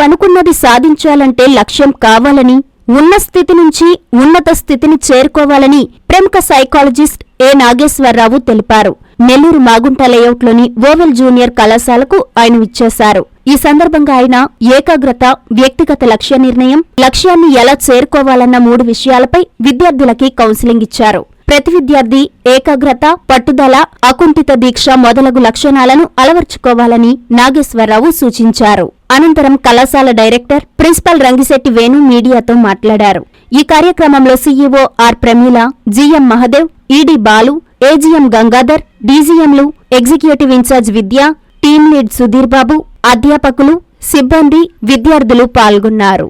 అనుకున్నది సాధించాలంటే లక్ష్యం కావాలని ఉన్న స్థితి నుంచి ఉన్నత స్థితిని చేరుకోవాలని ప్రముఖ సైకాలజిస్ట్ ఏ నాగేశ్వరరావు తెలిపారు. నెల్లూరు మాగుంట లేఅవుట్లోని ఓవెల్ జూనియర్ కళాశాలకు ఆయన విచ్చేశారు. ఈ సందర్భంగా ఆయన ఏకాగ్రత వ్యక్తిగత లక్ష్య నిర్ణయం లక్ష్యాన్ని ఎలా చేరుకోవాలన్న మూడు విషయాలపై విద్యార్థులకి కౌన్సిలింగ్ ఇచ్చారు. ప్రతి విద్యార్థి ఏకాగ్రత పట్టుదల అకుంఠిత దీక్ష మొదలగు లక్షణాలను అలవర్చుకోవాలని నాగేశ్వరరావు సూచించారు. అనంతరం కళాశాల డైరెక్టర్ ప్రిన్సిపల్ రంగిశెట్టి వేణు మీడియాతో మాట్లాడారు. ఈ కార్యక్రమంలో CEO R Pramila GM Mahadev ED Balu AGM Gangadhar డీజీఎంలు executive incharge Vidya team lead Sudheer Babu అధ్యాపకులు సిబ్బంది విద్యార్థులు పాల్గొన్నారు.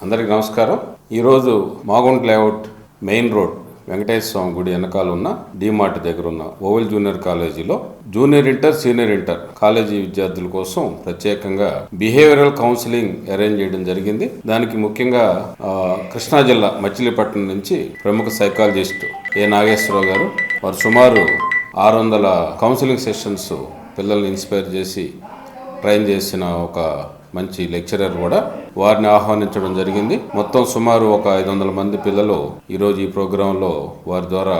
అందరికీ నమస్కారం. ఈరోజు Magunta layout main road Venkateswara Swamy గుడి వెనకాల ఉన్న డిమార్ట్ దగ్గర ఉన్న ఓవెల్ జూనియర్ కాలేజీలో junior inter senior inter college విద్యార్థుల కోసం ప్రత్యేకంగా బిహేవియరల్ కౌన్సిలింగ్ అరేంజ్ చేయడం జరిగింది. దానికి ముఖ్యంగా కృష్ణా జిల్లా మచిలీపట్నం నుంచి ప్రముఖ సైకాలజిస్ట్ ఏ నాగేశ్వరరావు గారు వారు సుమారు ఆరు వందల కౌన్సిలింగ్ సెషన్స్ పిల్లల్ని ఇన్స్పైర్ చేసి ట్రైన్ చేసిన ఒక మంచి లెక్చరర్ కూడా వారిని ఆహ్వానించడం జరిగింది. మొత్తం సుమారు ఒక ఐదు వందల మంది పిల్లలు ఈరోజు ఈ ప్రోగ్రాంలో వారి ద్వారా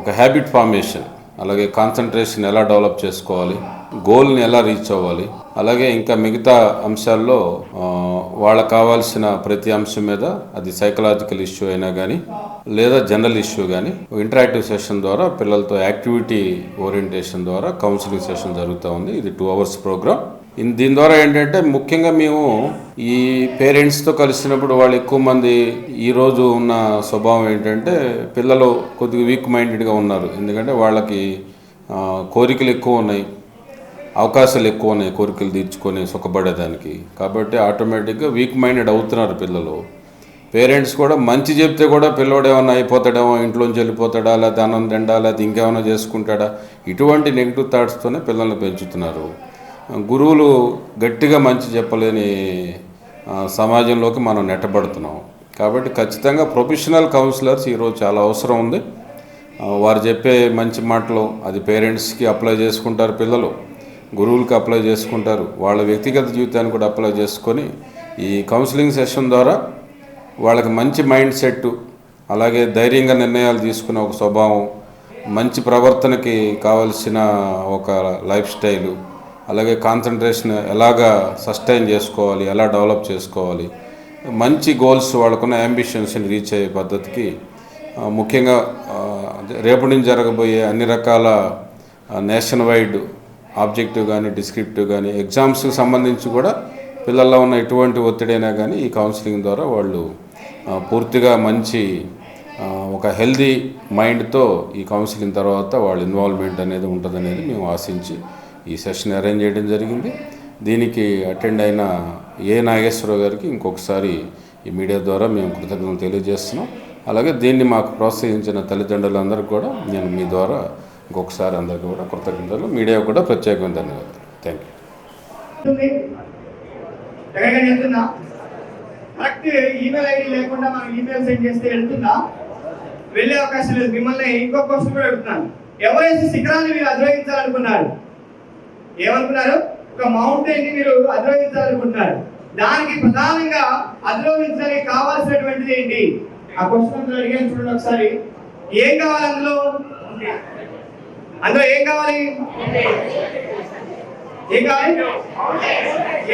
ఒక హ్యాబిట్ ఫార్మేషన్ అలాగే కాన్సన్ట్రేషన్ ఎలా డెవలప్ చేసుకోవాలి గోల్ని ఎలా రీచ్ అవ్వాలి అలాగే ఇంకా మిగతా అంశాల్లో వాళ్ళకు కావాల్సిన ప్రతి అంశం మీద అది సైకలాజికల్ ఇష్యూ అయినా కానీ లేదా జనరల్ ఇష్యూ కానీ ఇంటరాక్టివ్ సెషన్ ద్వారా పిల్లలతో యాక్టివిటీ ఓరియంటేషన్ ద్వారా కౌన్సిలింగ్ సెషన్ జరుగుతూ ఉంది. ఇది టూ అవర్స్ ప్రోగ్రామ్ దీని ద్వారా ఏంటంటే ముఖ్యంగా మేము ఈ పేరెంట్స్తో కలిసినప్పుడు వాళ్ళు ఎక్కువ మంది ఈరోజు ఉన్న స్వభావం ఏంటంటే పిల్లలు కొద్దిగా వీక్ మైండెడ్గా ఉన్నారు. ఎందుకంటే వాళ్ళకి కోరికలు ఎక్కువ ఉన్నాయి. అవకాశాలు ఎక్కువ ఉన్నాయి కోరికలు తీర్చుకొని సుఖపడేదానికి. కాబట్టి ఆటోమేటిక్గా వీక్ మైండెడ్ అవుతున్నారు పిల్లలు. పేరెంట్స్ కూడా మంచి చెప్తే కూడా పిల్లోడు ఏమైనా అయిపోతాడేమో ఇంట్లోంచి వెళ్ళిపోతాడా లేకపోతే అన్నం తిండా లేకపోతే ఇంకేమైనా చేసుకుంటాడా? ఇటువంటి నెగిటివ్ థాట్స్తోనే పిల్లల్ని పెంచుతున్నారు. గురువులు గట్టిగా మంచి చెప్పలేని సమాజంలోకి మనం నెట్టబడుతున్నాం. కాబట్టి ఖచ్చితంగా ప్రొఫెషనల్ కౌన్సిలర్స్ ఈరోజు చాలా అవసరం ఉంది. వారు చెప్పే మంచి మాటలు అది పేరెంట్స్కి అప్లై చేసుకుంటారు పిల్లలు. గురువులకి అప్లై చేసుకుంటారు. వాళ్ళ వ్యక్తిగత జీవితాన్ని కూడా అప్లై చేసుకొని ఈ కౌన్సిలింగ్ సెషన్ ద్వారా వాళ్ళకి మంచి మైండ్ సెట్ అలాగే ధైర్యంగా నిర్ణయాలు తీసుకునే ఒక స్వభావం మంచి ప్రవర్తనకి కావలసిన ఒక లైఫ్ స్టైలు అలాగే కాన్సన్ట్రేషన్ ఎలాగా సస్టైన్ చేసుకోవాలి ఎలా డెవలప్ చేసుకోవాలి మంచి గోల్స్ వాళ్ళకున్న అంబిషన్స్ని రీచ్ అయ్యే పద్ధతికి ముఖ్యంగా రేపటి నుంచి జరగబోయే అన్ని రకాల నేషన్ వైడ్ ఆబ్జెక్టివ్ కానీ డిస్క్రిప్టివ్ కానీ ఎగ్జామ్స్కి సంబంధించి కూడా పిల్లల్లో ఉన్న ఎటువంటి ఒత్తిడైనా కానీ ఈ కౌన్సిలింగ్ ద్వారా వాళ్ళు పూర్తిగా మంచి ఒక హెల్దీ మైండ్తో ఈ కౌన్సిలింగ్ తర్వాత వాళ్ళ ఇన్వాల్వ్మెంట్ అనేది ఉంటుందనేది మేము ఆశించి ఈ సెషన్ అరేంజ్ చేయడం జరిగింది. దీనికి అటెండ్ అయిన ఏ నాగేశ్వరరావు గారికి ఇంకొకసారి ఈ మీడియా ద్వారా మేము కృతజ్ఞతలు తెలియజేస్తున్నాం. అలాగే దీన్ని మాకు ప్రోత్సహించిన తల్లిదండ్రులందరికీ కూడా నేను మీ ద్వారా ఇంకొకసారి అందరికీ కూడా కృతజ్ఞతలు. మీడియా కూడా ప్రత్యేకమైన ధన్యవాదాలు. Thank you correct email ID లేకుండా మనం ఈమెయిల్ సెండ్ చేస్తే వెళ్తుందా? వెళ్ళే అవకాశం లేదు. మిమ్మల్ని ఇంకో క్వశ్చన్ కూడా అడుగుతున్నాను. ఎవరైతే శిఖరాన్ని మీరు అధిరోహించాలనుకున్నారు ఏమనుకున్నారు? ఒక మౌంటైన్ని మీరు అధిరోహించాలనుకుంటున్నారు. దానికి ప్రధానంగా అధిరోహించడానికి కావాల్సినటువంటిది ఏంటి? ఆ క్వశ్చన్ అడిగాను చూడండి ఒకసారి. ఏం కావాలి అందులో? అందులో ఏం కావాలి? ఏం కావాలి?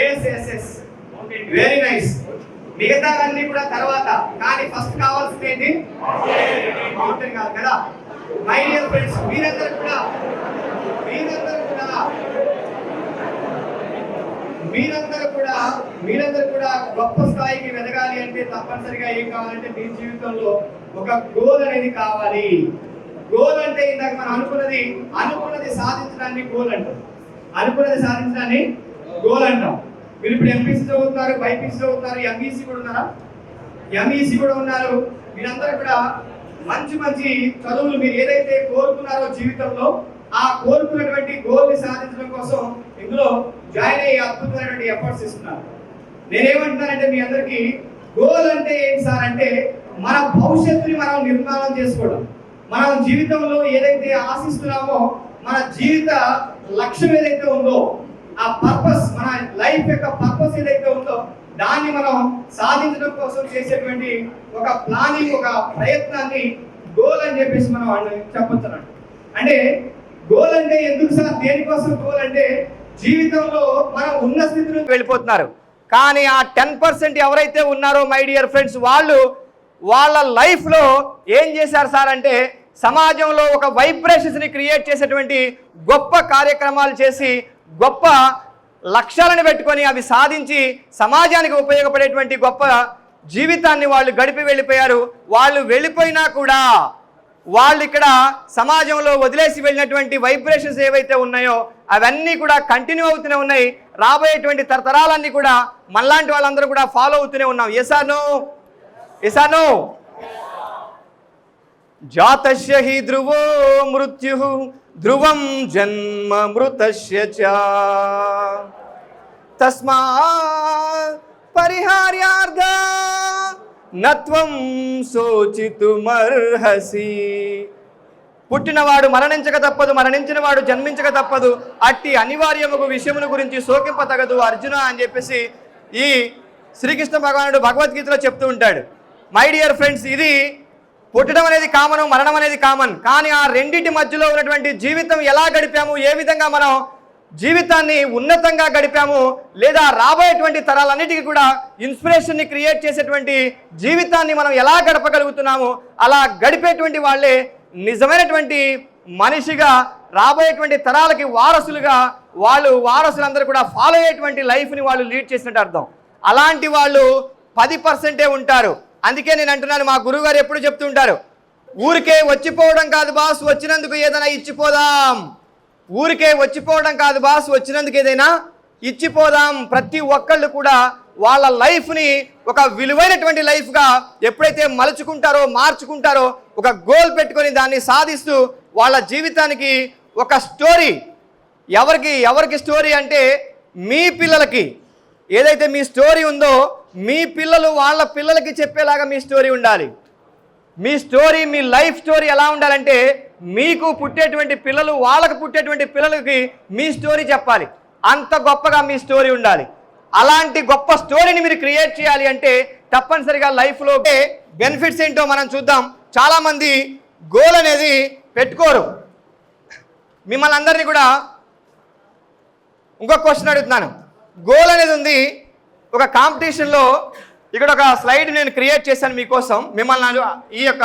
Yes yes yes very nice మిగతావన్నీ కూడా తర్వాత. కానీ ఫస్ట్ కావాల్సింది ఏంటి? మౌంటైన్ కాదు కదా. మై డియర్ ఫ్రెండ్స్ మీరందరూ కూడా మీరందరూ కూడా మీరందరూ కూడా మీరందరూ కూడా గొప్ప స్థాయికి ఎదగాలి అంటే తప్పనిసరిగా ఏం కావాలంటే మీ జీవితంలో ఒక గోల్ అనేది కావాలి. గోల్ అంటే ఇందాక మనం అనుకున్నది అనుకున్నది సాధించడాన్ని గోల్ అంటాం. అనుకున్నది సాధించడాన్ని గోల్ అంటాం. మీరు ఇప్పుడు ఎంపీసీ చదువుతున్నారు బైపీసీ చదువుతున్నారు ఎంఈసీ కూడా ఉన్నారా? ఎంఈసీ కూడా ఉన్నారు. మీరందరూ కూడా మంచి మంచి చదువులు మీరు ఏదైతే కోరుకున్నారో జీవితంలో ఆ కోరుకున్నటువంటి గోల్ని సాధించడం కోసం ఇందులో జాయిన్ అయ్యి అద్భుతమైనటువంటి ఎఫర్ట్స్ ఇస్తున్నారు. నేనేమంటున్నానంటే మీ అందరికీ గోల్ అంటే ఏంటి సార్ అంటే మన భవిష్యత్తుని మనం నిర్మాణం చేసుకోవడం. మనం జీవితంలో ఏదైతే ఆశిస్తున్నామో మన జీవిత లక్ష్యం ఏదైతే ఉందో ఆ పర్పస్ మన లైఫ్ యొక్క పర్పస్ ఏదైతే ఉందో దాన్ని మనం సాధించడం కోసం చేసేటువంటి ఒక ప్లానింగ్ ఒక ప్రయత్నాన్ని గోల్ అని చెప్పేసి మనం చెప్పొచ్చు అంటే గోల్ అంటే ఎందుకు సార్? దేనికోసం గోల్ అంటే జీవితంలో మనం ఉన్న స్థితిలో వెళ్ళిపోతున్నారు. కానీ ఆ టెన్ పర్సెంట్ ఎవరైతే ఉన్నారో మై డియర్ ఫ్రెండ్స్ వాళ్ళు వాళ్ళ లైఫ్లో ఏం చేశారు సార్ అంటే సమాజంలో ఒక వైబ్రేషన్స్ని క్రియేట్ చేసేటువంటి గొప్ప కార్యక్రమాలు చేసి గొప్ప లక్ష్యాలను పెట్టుకొని అవి సాధించి సమాజానికి ఉపయోగపడేటువంటి గొప్ప జీవితాన్ని వాళ్ళు గడిపి వెళ్ళిపోయారు. వాళ్ళు వెళ్ళిపోయినా కూడా వాళ్ళు ఇక్కడ సమాజంలో వదిలేసి వెళ్ళినటువంటి వైబ్రేషన్స్ ఏవైతే ఉన్నాయో అవన్నీ కూడా కంటిన్యూ అవుతూనే ఉన్నాయి. రాబోయేటువంటి తరతరాలన్నీ కూడా మనలాంటి వాళ్ళందరూ కూడా ఫాలో అవుతూనే ఉన్నాం. ఎసాను ఎసాను జాతస్య హి ధ్రువో మృత్యు ధ్రువం జన్మ మృతస్య చ. తస్మా పరిహార్యార్థ నత్వం శోచితుమర్హసి. పుట్టినవాడు మరణించక తప్పదు మరణించిన వాడు జన్మించక తప్పదు. అట్టి అనివార్యముకు విషయమును గురించి శోకింప తగదు అర్జున అని చెప్పేసి ఈ శ్రీకృష్ణ భగవానుడు భగవద్గీతలో చెప్తూ ఉంటాడు. మై డియర్ ఫ్రెండ్స్ ఇది పుట్టడం అనేది కామన్ మరణం అనేది కామన్. కానీ ఆ రెండింటి మధ్యలో ఉన్నటువంటి జీవితం ఎలా గడిపాము ఏ విధంగా మనం జీవితాన్ని ఉన్నతంగా గడిపాము లేదా రాబోయేటువంటి తరాలన్నిటికీ కూడా ఇన్స్పిరేషన్ని క్రియేట్ చేసేటువంటి జీవితాన్ని మనం ఎలా గడపగలుగుతున్నాము అలా గడిపేటువంటి వాళ్ళే నిజమైనటువంటి మనిషిగా రాబోయేటువంటి తరాలకి వారసులుగా వాళ్ళు వారసులందరూ కూడా ఫాలో అయ్యేటువంటి లైఫ్ని వాళ్ళు లీడ్ చేసినట్టు అర్థం. అలాంటి వాళ్ళు పది పర్సెంటే ఉంటారు. అందుకే నేను అంటున్నాను మా గురువుగారు ఎప్పుడు చెప్తూ ఉంటారు ఊరికే వచ్చిపోవడం కాదు బాస్ వచ్చినందుకు ఏదైనా ఇచ్చిపోదాం. ఊరికే వచ్చిపోవడం కాదు బాస్ వచ్చినందుకు ఏదైనా ఇచ్చిపోదాం. ప్రతి ఒక్కళ్ళు కూడా వాళ్ళ లైఫ్ని ఒక విలువైనటువంటి లైఫ్గా ఎప్పుడైతే మలుచుకుంటారో మార్చుకుంటారో ఒక గోల్ పెట్టుకొని దాన్ని సాధిస్తూ వాళ్ళ జీవితానికి ఒక స్టోరీ. ఎవరికి ఎవరికి స్టోరీ అంటే మీ పిల్లలకి. ఏదైతే మీ స్టోరీ ఉందో మీ పిల్లలు వాళ్ళ పిల్లలకి చెప్పేలాగా మీ స్టోరీ ఉండాలి. మీ స్టోరీ మీ లైఫ్ స్టోరీ ఎలా ఉండాలంటే మీకు పుట్టేటువంటి పిల్లలు వాళ్ళకు పుట్టేటువంటి పిల్లలకి మీ స్టోరీ చెప్పాలి. అంత గొప్పగా మీ స్టోరీ ఉండాలి. అలాంటి గొప్ప స్టోరీని మీరు క్రియేట్ చేయాలి అంటే తప్పనిసరిగా లైఫ్లో బెనిఫిట్స్ ఏంటో మనం చూద్దాం. చాలామంది గోల్ అనేది పెట్టుకోరు. మిమ్మల్ని అందరినీ కూడా ఇంకొక క్వశ్చన్ అడుగుతున్నాను. గోల్ అనేది ఉంది ఒక కాంపిటీషన్లో ఇక్కడ ఒక స్లైడ్ నేను క్రియేట్ చేశాను మీకోసం. మిమ్మల్ని ఈ యొక్క